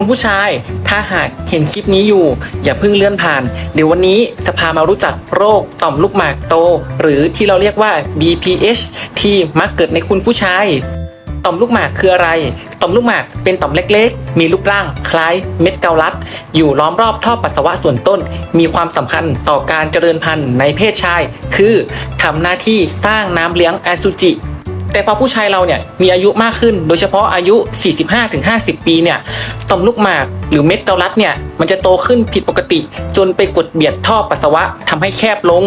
คุณผู้ชาย ถ้าหากเห็นคลิปนี้อยู่ อย่าเพิ่งเลื่อนผ่าน เดี๋ยววันนี้จะพามารู้จักโรคต่อมลูกหมากโต หรือที่เราเรียกว่า BPH ที่มักเกิดในคุณผู้ชาย ต่อมลูกหมากคืออะไร ต่อมลูกหมากเป็นต่อมเล็กๆ มีรูปร่างคล้ายเม็ดเกาลัด อยู่ล้อมรอบท่อปัสสาวะส่วนต้น มีความสำคัญต่อการเจริญพันธุ์ในเพศชาย คือทำหน้าที่สร้างน้ำเลี้ยงอสุจิ แต่พอผู้ชายเราเนี่ยมีอายุมากขึ้น โดยเฉพาะอายุ 45-50 ปีเนี่ยต่อมลูกหมากหรือเม็ดเกาลัดเนี่ยมันจะโตขึ้นผิดปกติ จนไปกดเบียดท่อปัสสาวะทำให้แคบลง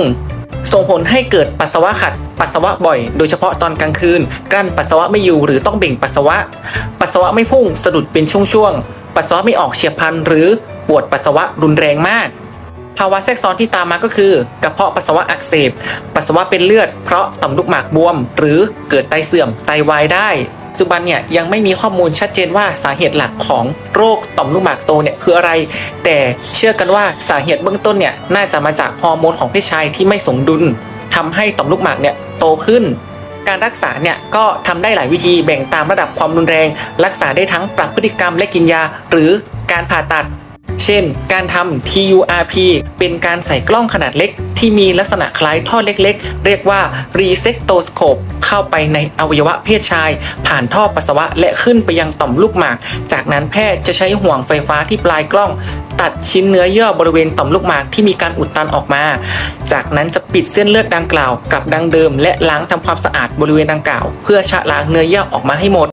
ส่งผลให้เกิดปัสสาวะขัด ปัสสาวะบ่อย โดยเฉพาะตอนกลางคืน กลั้นปัสสาวะไม่อยู่หรือต้องเบ่งปัสสาวะ ปัสสาวะไม่พุ่งสะดุดเป็นช่วงๆปัสสาวะไม่ออกเฉียบพลันหรือปวดปัสสาวะรุนแรงมาก ภาวะแทรกซ้อนที่ตามมาก็คือ กระเพาะปัสสาวะอักเสบ ปัสสาวะเป็นเลือด เพราะต่อมลูกหมากบวม หรือเกิดไตเสื่อมไตวายได้ปัจจุบันเนี่ยยังไม่มีข้อมูลชัดเจนว่าสาเหตุหลักของโรคต่อมลูกหมากโตเนี่ยคืออะไร แต่เชื่อกันว่าสาเหตุเบื้องต้นเนี่ยน่าจะมาจากฮอร์โมนของเพศชายที่ไม่สมดุลทำให้ต่อมลูกหมากเนี่ยโตขึ้น การรักษาเนี่ยก็ทำได้หลายวิธีแบ่งตามระดับความรุนแรง รักษาได้ทั้งปรับพฤติกรรมและกินยา หรือการผ่าตัด เช่น การทำ TURP เป็นการใส่กล้องขนาดเล็ก ที่มีลักษณะคล้ายท่อเล็กๆ เรียกว่า Resectoscope เข้าไปในอวัยวะเพศชาย ผ่านท่อปัสสาวะและขึ้นไปยังต่อมลูกหมาก จากนั้นแพทย์จะใช้ห่วงไฟฟ้าที่ปลายกล้อง ตัดชิ้นเนื้อเยื่อบริเวณต่อมลูกหมากที่มีการอุดตันออกมา จากนั้นจะปิดเส้นเลือดดังกล่าวกับดังเดิม และล้างทำความสะอาดบริเวณดังกล่าว เพื่อชะล้างเนื้อเยื่อออกมาให้หมด